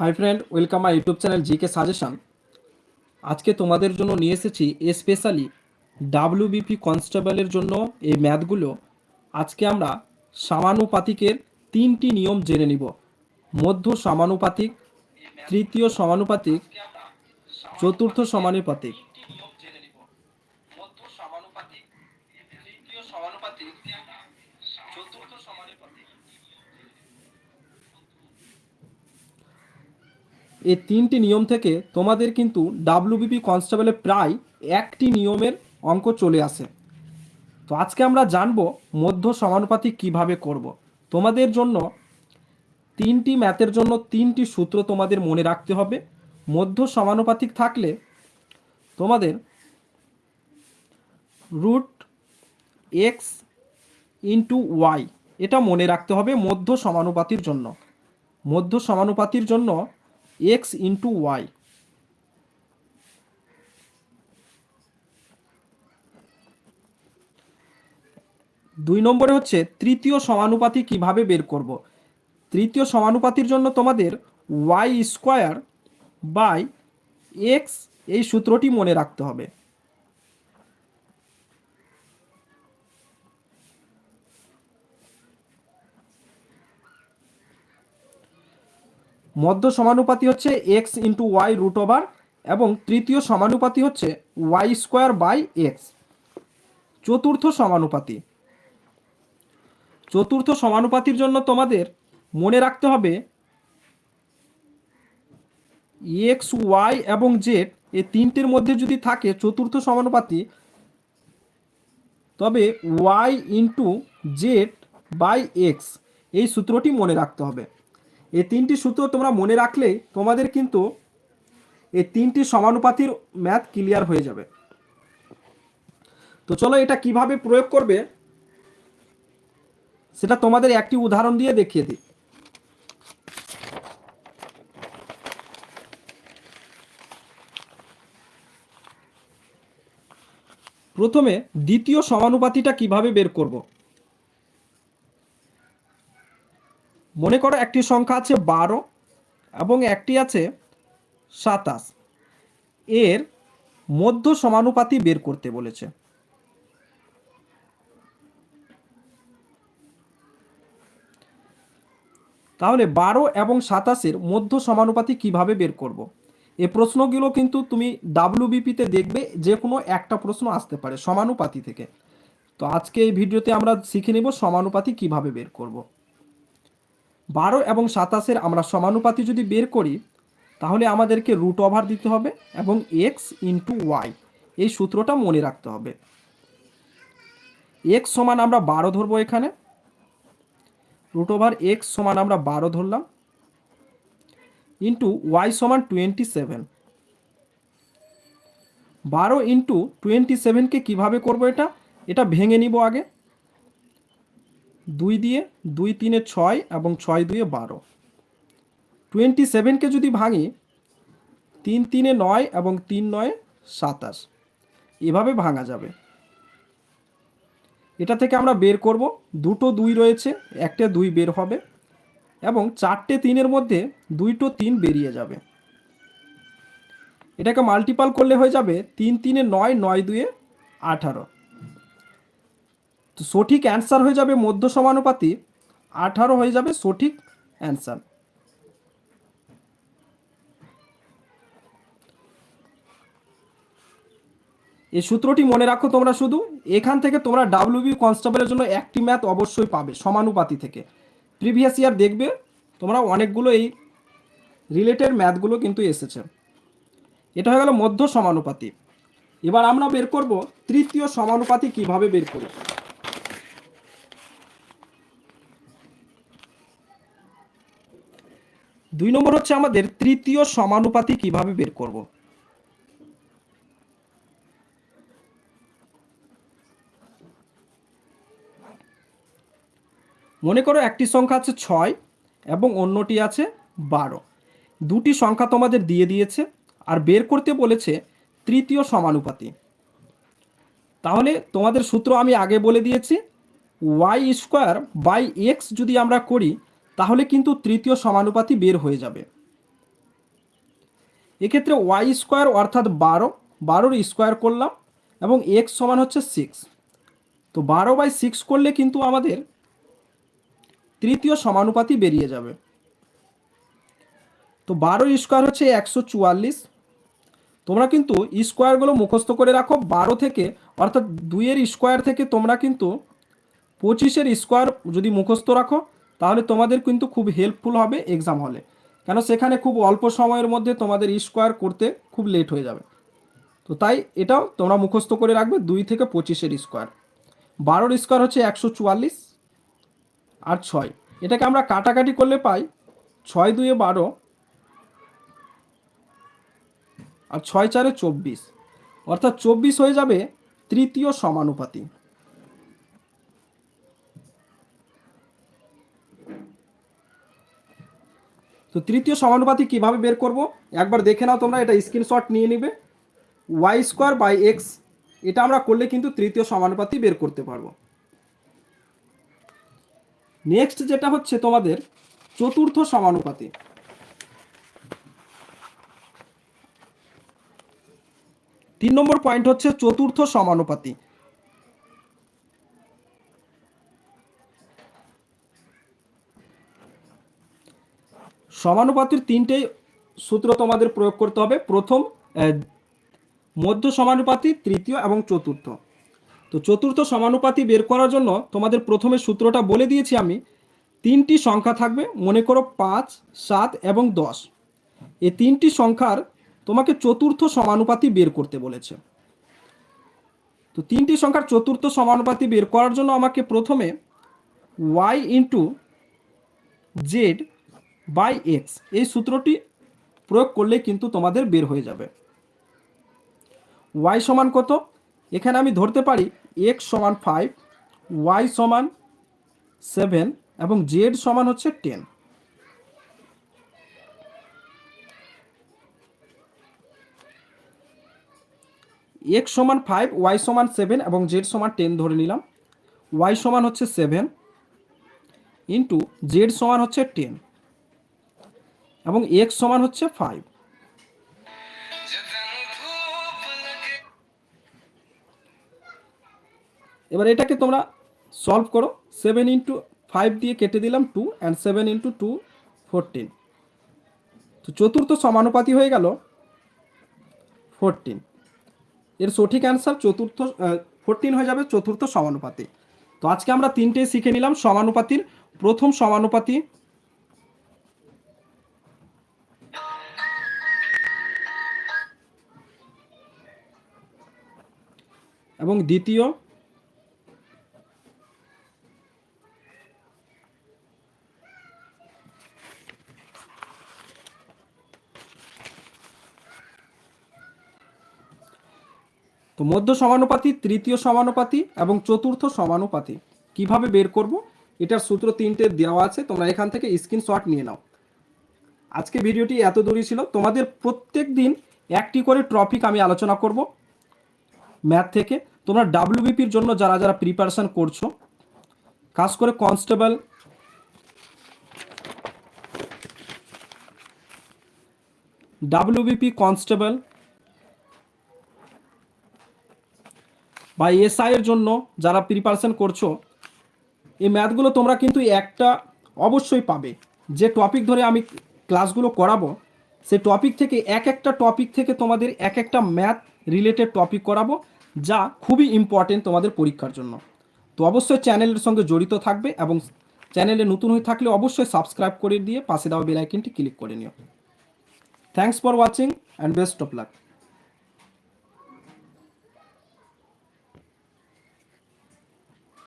Hi friend, welcome my YouTube channel GK suggestion. আজকে তোমাদের জন্য নিয়ে এসেছি স্পেশালি ডাব্লিউবিপি কনস্টেবলের জন্য এই ম্যাথগুলো। আজকে আমরা সমানুপাতিকের তিনটি নিয়ম জেনে নিব। মধ্য সমানুপাতিক, তৃতীয় সমানুপাতিক, চতুর্থ সমানুপাতিক চতুর্থ সমানুপাতিক এই তিনটি নিয়ম থেকে তোমাদের কিন্তু ডাব্লিউবিপি কনস্টেবলে প্রায় একটি নিয়মের অঙ্ক চলে আসে। তো আজকে আমরা জানব মধ্য সমানুপাতিক কীভাবে করব। তোমাদের জন্য তিনটি ম্যাথের জন্য তিনটি সূত্র তোমাদের মনে রাখতে হবে। মধ্য সমানুপাতিক থাকলে তোমাদের রুট এক্স ইন্টু ওয়াই এটা মনে রাখতে হবে মধ্য সমানুপাতির জন্য। মধ্য সমানুপাতির জন্য এক্স ইন্টু ওয়াই দুই নম্বরে হচ্ছে তৃতীয় সমানুপাতি কীভাবে বের করব? তৃতীয় সমানুপাতির জন্য তোমাদের ওয়াই স্কোয়ার বাই এক্স এই সূত্রটি মনে রাখতে হবে। মধ্য সমানুপাতি হচ্ছে X into Y root over এবং তৃতীয় সমানুপাতি হচ্ছে ওয়াই স্কোয়ার বাই এক্স চতুর্থ সমানুপাতি। চতুর্থ সমানুপাতির জন্য তোমাদের মনে রাখতে হবে এক্স ওয়াই এবং জেড এই তিনটের মধ্যে যদি থাকে চতুর্থ সমানুপাতি, তবে Y into Z by X এই সূত্রটি মনে রাখতে হবে। এই তিনটি সূত্র তোমরা মনে রাখলেই তোমাদের কিন্তু এই তিনটি সমানুপাতির ম্যাথ ক্লিয়ার হয়ে যাবে। তো চলো এটা কীভাবে প্রয়োগ করবে, সেটা তোমাদের একটি উদাহরণ দিয়ে দেখিয়ে দিই। প্রথমে দ্বিতীয় সমানুপাতিটা কীভাবে বের করব? মনে করো একটি সংখ্যা আছে বারো এবং একটি আছে সাতাশ এর মধ্য সমানুপাতি বের করতে বলেছে তাহলে বারো এবং সাতাশের মধ্য সমানুপাতি কীভাবে বের করব। এ প্রশ্নগুলো কিন্তু তুমি ডাব্লিউবিপিতে দেখবে যে কোনো একটা প্রশ্ন আসতে পারে সমানুপাতি থেকে তো আজকে এই ভিডিওতে আমরা শিখে নেব সমানুপাতি কীভাবে বের করব। বারো এবং সাতাশের আমরা সমানুপাতি যদি বের করি, তাহলে আমাদেরকে রুট ওভার দিতে হবে এবং এক্স ইন্টু ওয়াই এই সূত্রটা মনে রাখতে হবে। এক্স সমান আমরা বারো ধরবো এখানে। রুট ওভার এক্স সমান আমরা বারো ধরলাম। ইন্টু ওয়াই সমান টোয়েন্টি সেভেন বারো ইন্টু টোয়েন্টি সেভেনকে কীভাবে করব এটা? এটা ভেঙে নিব আগে। দুই দিয়ে দুই তিনে ছয় এবং ছয় দুয়ে বারো। টোয়েন্টি সেভেনকে যদি ভাঙি, তিন তিনে নয় এবং তিন নয় সাতাশ। এভাবে ভাঙা যাবে। এটা থেকে আমরা বের করব। দুটো দুই রয়েছে, একটা দুই বের হবে এবং চারটে তিনের মধ্যে দুইটো তিন বেরিয়ে যাবে। এটাকে মাল্টিপাল করলে হয়ে যাবে তিন তিনে নয় নয় দুয়ে আঠারো। তো সঠিক অ্যান্সার হয়ে যাবে মধ্য সমানুপাতি, আঠারো হয়ে যাবে সঠিক অ্যান্সার। এই সূত্রটি মনে রাখো তোমরা শুধু, এখান থেকে তোমরা ডাব্লিউবি কনস্টেবলের জন্য একটি ম্যাথ অবশ্যই পাবে সমানুপাতি থেকে। প্রিভিয়াস ইয়ার দেখবে, তোমরা অনেকগুলো এই রিলেটেড ম্যাথগুলো কিন্তু এসেছে। এটা হয়ে গেল মধ্য সমানুপাতি। এবার আমরা বের করব তৃতীয় সমানুপাতি কীভাবে বের করি? দুই নম্বর হচ্ছে আমাদের তৃতীয় সমানুপাতি কীভাবে বের করব? মনে করো একটি সংখ্যা আছে ছয় এবং অন্যটি আছে বারো। দুটি সংখ্যা তোমাদের দিয়ে দিয়েছে আর বের করতে বলেছে তৃতীয় সমানুপাতি। তাহলে তোমাদের সূত্র আমি আগে বলে দিয়েছি ওয়াই স্কোয়ার বাই এক্স যদি আমরা করি তাহলে কিন্তু তৃতীয় সমানুপাতি বের হয়ে যাবে। এক্ষেত্রে ওয়াই স্কোয়ার অর্থাৎ বারো, বারোর স্কোয়ার করলাম এবং এক্স সমান হচ্ছে সিক্স তো বারো বাই সিক্স করলে কিন্তু আমাদের তৃতীয় সমানুপাতি বেরিয়ে যাবে। তো বারো স্কোয়ার হচ্ছে একশো চুয়াল্লিশ। তোমরা কিন্তু স্কোয়ারগুলো মুখস্থ করে রাখো। বারো থেকে, অর্থাৎ দুইয়ের স্কোয়ার থেকে তোমরা কিন্তু পঁচিশের স্কোয়ার যদি মুখস্থ রাখো তাহলে তোমাদের কিন্তু খুব হেল্পফুল হবে এক্সাম হলে কেন সেখানে খুব অল্প সময়ের মধ্যে তোমাদের স্কোয়ার করতে খুব লেট হয়ে যাবে। তো তাই এটাও তোমরা মুখস্থ করে রাখবে দুই থেকে পঁচিশের স্কোয়ার বারোর স্কোয়ার হচ্ছে একশো চুয়াল্লিশ আর ছয়। এটাকে আমরা কাটাকাটি করলে পাই ছয় দুয়ে বারো আর ছয় চারে চব্বিশ। অর্থাৎ চব্বিশ হয়ে যাবে তৃতীয় সমানুপাতি। তো তৃতীয় সমানুপাতি কীভাবে বের করব? একবার দেখে নাও তোমরা, এটা স্ক্রিনশট নিয়ে নিবে। ওয়াই স্কোয়ার বাই এক্স এটা আমরা করলে কিন্তু তৃতীয় সমানুপাতি বের করতে পারব। নেক্সট যেটা হচ্ছে তোমাদের, চতুর্থ সমানুপাতি। তিন নম্বর পয়েন্ট হচ্ছে চতুর্থ সমানুপাতি। সমানুপাতির তিনটে সূত্র তোমাদের প্রয়োগ করতে হবে। প্রথম মধ্য সমানুপাতি, তৃতীয় এবং চতুর্থ। তো চতুর্থ সমানুপাতি বের করার জন্য তোমাদের প্রথমে সূত্রটা বলে দিয়েছি আমি। তিনটি সংখ্যা থাকবে, মনে করো পাঁচ, সাত এবং দশ। এই তিনটি সংখ্যার তোমাকে চতুর্থ সমানুপাতি বের করতে বলেছে। তো তিনটি সংখ্যার চতুর্থ সমানুপাতি বের করার জন্য আমাকে প্রথমে Y into Z by X এই সূত্রটি প্রয়োগ করলে কিন্তু তোমাদের বের হয়ে যাবে। ওয়াই সমান কত? এখানে আমি ধরতে পারি এক্স সমান ফাইভ ওয়াই সমান সেভেন এবং জেড সমান হচ্ছে টেন এক্স সমান ফাইভ ওয়াই সমান সেভেন এবং জেড সমান টেন ধরে নিলাম। ওয়াই সমান হচ্ছে সেভেন ইন্টু জেড সমান হচ্ছে টেন এবং এক্স সমান হচ্ছে ফাইভ এবার এটাকে তোমরা সলভ করো। সেভেন ইন্টু ফাইভ দিয়ে কেটে দিলাম two and seven into two fourteen তো চতুর্থ সমানুপাতি হয়ে গেল ফোরটিন এর সঠিক অ্যান্সার চতুর্থ ফোরটিন হয়ে যাবে চতুর্থ সমানুপাতি। তো আজকে আমরা তিনটে শিখে নিলাম সমানুপাতির। প্রথম সমানুপাতি এবং দ্বিতীয়, তো মধ্য সমানুপাতি, তৃতীয় সমানুপাতি এবং চতুর্থ সমানুপাতি। কীভাবে বের করব? এটার সূত্র তিনটে দেওয়া আছে, তোমরা এখান থেকে স্ক্রিনশট নিয়ে নাও। আজকে ভিডিওটি এত দূরই ছিল, তোমাদের প্রত্যেক দিন একটি করে টপিক আমি আলোচনা করব। ম্যাথ থেকে। তোমরা ডাব্লিউবিপির জন্য যারা যারা প্রিপারেশন করছ খাস করে কনস্টেবল ডাব্লিউবিপি কনস্টেবল বা এসআই এর জন্য যারা প্রিপারেশন করছ, এই ম্যাথগুলো তোমরা কিন্তু একটা অবশ্যই পাবে। যে টপিক ধরে আমি ক্লাসগুলো করাবো, সেই টপিক থেকে এক একটা টপিক থেকে তোমাদের এক একটা ম্যাথ রিলেটেড টপিক করাবো, যা খুবই ইম্পর্টেন্ট তোমাদের পরীক্ষার জন্য। তো অবশ্যই চ্যানেলের সঙ্গে জড়িত থাকবে এবং চ্যানেলে নতুন হয়ে থাকলে অবশ্যই সাবস্ক্রাইব করে দিয়ে পাশে দেওয়া বেল আইকনটি ক্লিক করে নিও। Thanks for watching and best of luck